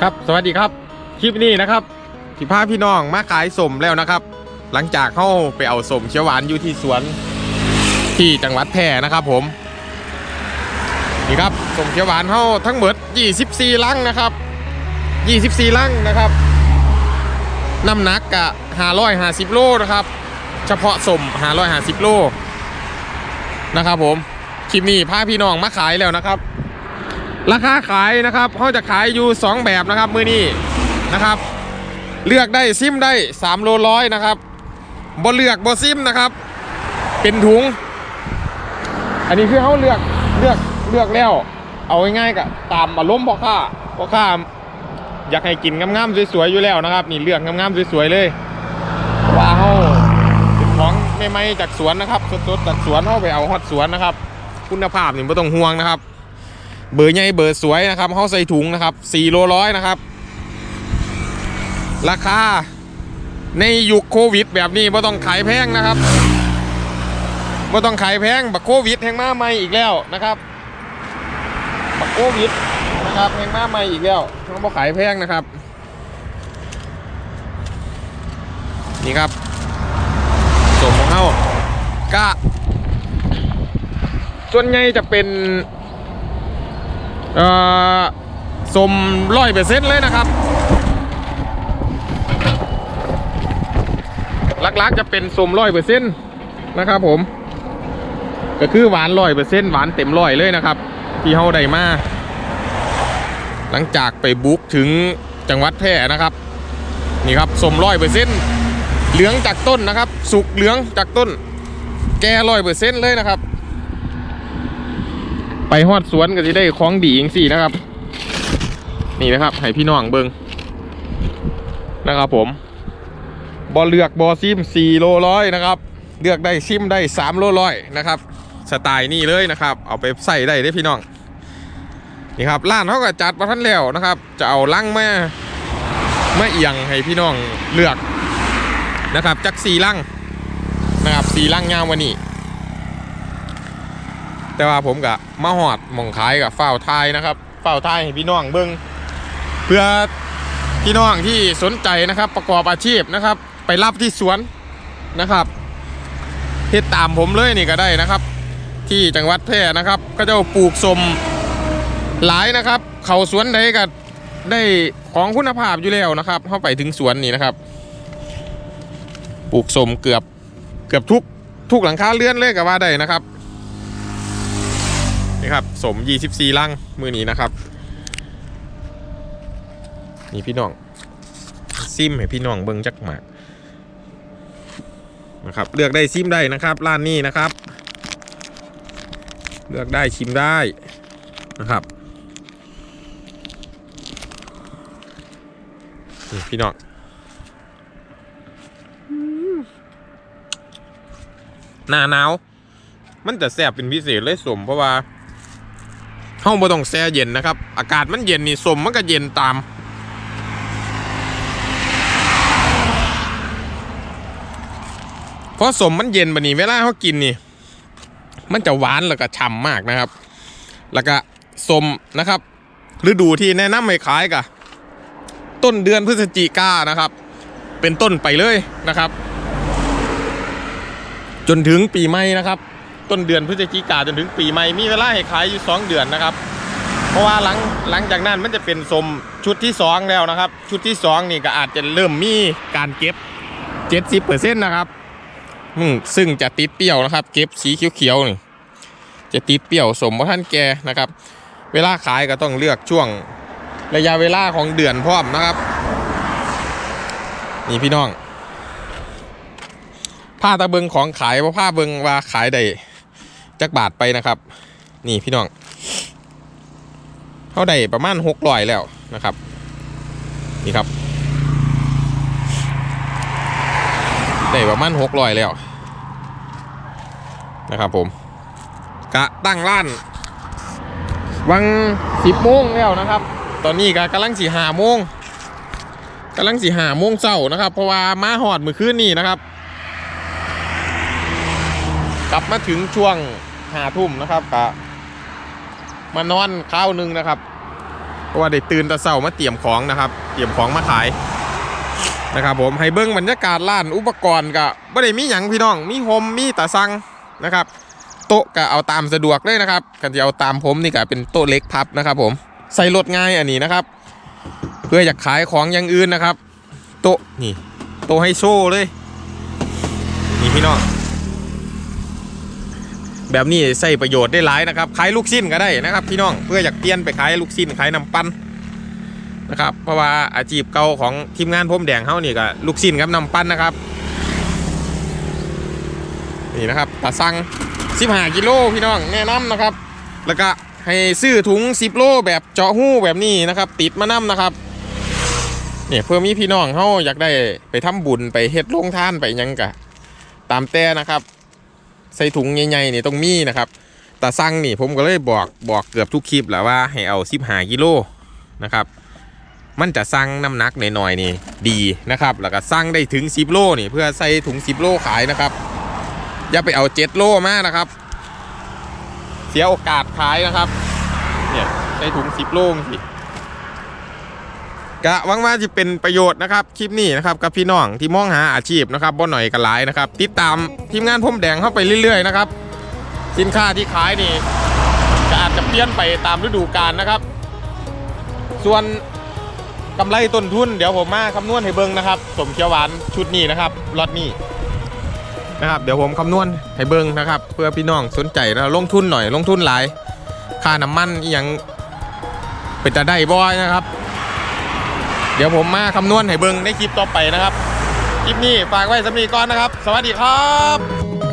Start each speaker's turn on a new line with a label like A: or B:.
A: ครับสวัสดีครับ คลิปนี้นะครับที่พาพี่น้องมาขายสมแล้วนะครับ หลังจากเข้าไปเอาสมเขียวหวานอยู่ที่สวนที่จังหวัดแพร่นะครับผมนี่ครับสมเขียวหวานเข้าทั้งหมด 24 ลังนะครับ 24 ลังนะครับน้ำหนักกะ550 โลนะครับ เฉพาะสม550 โลนะครับผมคลิปนี้พาพี่น้องมาขายแล้วนะครับ ราคาขายนะครับเขาจะขายอยู่ 2 แบบนะครับมือนี้นะครับ เลือกได้ซิมได้ 3 โลร้อยนะครับบ่เลือกบ่ซิมนะครับ เป็นถุง อันนี้คือเขาเลือกเลือกเลือกแล้ว เอาง่ายๆกับตามอารมณ์พ่อค้าพ่อค้าอยากให้กินงามๆสวยๆอยู่แล้วนะครับนี่เลือกงามๆสวยๆเลยว่าเขาเป็นของใหม่จากสวนนะครับสดๆจากสวนเขาไปเอาฮอดสวนนะครับ คุณภาพนี่ไม่ต้องห่วงนะครับ เบอร์ใหญ่เบอร์สวยนะครับเขาใส่ถุงนะครับ4โลร้อยนะครับ ราคาในยุคโควิด แบบนี้ไม่ต้องขายแพงนะครับไม่ต้องขายแพงบักโควิดแห่งมาใหม่อีกแล้วนะครับบักโควิดนะครับแห่งมาใหม่อีกแล้วต้องบ่ขายแพงนะครับ นี่ครับส่วนของเขาก็ส่วนใหญ่จะเป็น สมร้อยเปอร์เซ็นต์เลยนะครับ ลักๆจะเป็นสมร้อยเปอร์เซ็นต์นะครับผม ก็คือหวานร้อยเปอร์เซ็นต์หวานเต็มร้อยเลยนะครับ ที่เฮาได้มา หลังจากไปบุกถึงจังหวัดแพร่นะครับ นี่ครับสมร้อยเปอร์เซ็นต์เหลืองจากต้นนะครับ สุกเหลืองจากต้น แก่ร้อยเปอร์เซ็นต์เลยนะครับ ไปฮอดสวนก็จะได้ของดีอย่างสี่นะครับ นี่นะครับให้พี่น้องเบิงนะครับผมบอเลือกบอซิม4โลร้อยนะครับ เลือกได้ซิมได้3โลร้อยนะครับ สไตล์นี่เลยนะครับ เอาไปใส่ได้ได้พี่น้องนี่ครับร้านเขาก็จัดมาทันแล้วนะครับ จะเอาลังมามาเอียงให้พี่น้องเลือกนะครับจักสี่ลังนะครับสี่ลังยาววันนี้ แต่ว่าผมกับมาหอดหมองขายกับฝ้าวไทยนะครับฝ้าวไทยให้พี่น้องเบิ้งเพื่อพี่น้องที่สนใจนะครับ ประกอบอาชีพนะครับ ไปรับที่สวนนะครับเฮ็ดตามผมเลยนี่ก็ได้นะครับ ที่จังหวัดแพร่นะครับ ก็จะปลูกสมหลายนะครับ เขาสวนใดก็ได้ของคุณภาพอยู่แล้วนะครับเข้าไปถึงสวนนี่นะครับ ปลูกสมเกือบเกือบทุกทุกหลังคาเรือนเลยก็ว่าได้นะครับ ครับ สม 24ลังมือนี้นะครับ นี่พี่น้อง ซิมให้พี่น้องเบิ้งจักหมากนะครับ เลือกได้ซิมได้นะครับ ร้านนี้นะครับ เลือกได้ชิมได้นะครับนี่พี่น้องหน้าหนาว มันจะแสบเป็นพิเศษเลยสมเพราะว่า ห้องบ่ต้องแช่เย็นนะครับ อากาศมันเย็นนี่สมมันก็เย็นตาม เพราะสมมันเย็นบันนี้เวลาเขากินนี่ มันจะหวานแล้วก็ฉ่ำมากนะครับ แล้วก็สมนะครับฤดูที่แนะนำให้ขายกะต้นเดือนพฤศจิกานะครับ เป็นต้นไปเลยนะครับ จนถึงปีใหม่นะครับ ต้นเดือนพฤศจิกาจนถึงปีใหม่มีเวลาให้ขายอยู่2เดือนนะครับ เพราะว่าหลังหลังจากนั้นมันจะเป็นสมชุดที่ 2 แล้วนะครับ ชุดที่ 2 นี่ก็อาจจะเริ่มมีการเก็บ 70%นะครับซึ่งจะติดเปรี้ยวนะครับ เก็บสีเขียวๆนี่จะติดเปรี้ยวสมว่าท่านแกนะครับ เวลาขายก็ต้องเลือกช่วงระยะเวลาของเดือนพร้อมนะครับ นี่พี่น้องผ้าตะเบิงของขายว่าผ้าเบิงว่าขายได้ จักบาทไปนะครับ นี่พี่น้องเขาได้ประมาณหกร้อยแล้วนะครับ นี่ครับได้ประมาณหกร้อยแล้วนะครับผมกะตั้งร้าน วังสิบโมงแล้วนะครับ ตอนนี้ก็กำลังสี่หาโมงกำลังสี่หาโมงเช้านะครับ เพราะว่ามาหอดมือคืนนี่นะครับ กลับมาถึงช่วง หาทุ่มนะครับกะมานอนข้าวหนึ่งนะครับ เพราะว่าได้ตื่นตะเช้ามาเตรียมของนะครับ เตรียมของมาขายนะครับ ผมให้เบิ้งบรรยากาศร้านอุปกรณ์ก็บ่ได้มีหยังพี่น้อง มีโฮมมีตาซังนะครับ โต๊ะก็เอาตามสะดวกเลยนะครับกันจะเอาตามผมนี่ก็เป็นโต๊ะเล็กพับนะครับ ผมใส่รถง่ายอันนี้นะครับ เพื่ออยากขายของอย่างอื่นนะครับ โต๊ะนี่ โต๊ะให้โชว์เลยนี่พี่น้อง แบบนี้ใส่ประโยชน์ได้หลายนะครับขายลูกชิ้นก็ได้นะครับพี่น้องเพื่ออยากเปลี่ยนไปขายลูกชิ้นขายน้ำปั้นนะครับเพราะว่าอาชีพเก่าของทีมงานผมแดงเฮานี่ก็ลูกชิ้นกับน้ำปั้นนะครับนี่นะครับตาสั่ง15กิโลพี่น้องแนะนำนะครับ แล้วก็ให้ซื้อถุง 10 โลแบบเจาะหู้แบบนี้นะครับ ติดมานํนะครับเนี่ยเพื่อมีพี่น้องเฮาอยากได้ไปทำบุญไปเฮ็ดโรงทานไปยังกะตามแต่นะครับ ใส่ถุงใหญ่ๆนี่ต้องมีนะครับแต่สั่งนี่ผมก็เลยบอกบอกเกือบทุกคลิปแหละว่าให้เอา15กิโลนะครับ มันจะสั่งน้ำหนักหน่อยๆนี่ดีนะครับ แล้วก็สั่งได้ถึง10โลนี่เพื่อใส่ถุง10โลขายนะครับ อย่าไปเอา7โลมานะครับ เสียโอกาสขายนะครับเนี่ยใส่ถุง10โลสิ กะหวังว่าจะเป็นประโยชน์นะครับคลิปนี้นะครับกับพี่น้องที่มองหาอาชีพนะครับบ่หน่อยกันหลายนะครับ ติดตามทีมงานผมแดงเข้าไปเรื่อยๆนะครับสินค้าที่ขายนี่ก็อาจจะเปลี่ยนไปตามฤดูกาลนะครับ ส่วนกำไรต้นทุนเดี๋ยวผมมาคำนวณให้เบิ่งนะครับสมเขียวหวานชุดนี้นะครับล็อตนี้นะครับ เดี๋ยวผมคำนวณให้เบิ่งนะครับ เพื่อพี่น้องสนใจนะลงทุนหน่อยลงทุนหลาย ค่าน้ำมันอหยังเป็นจะได้บ่อยนะครับ ดี๋ยวผมมาคำนวณให้เบิงในคลิปต่อไปนะครับ คลิปนี้ฝากไว้สำหรับนีก่อนนะครับ สวัสดีครับ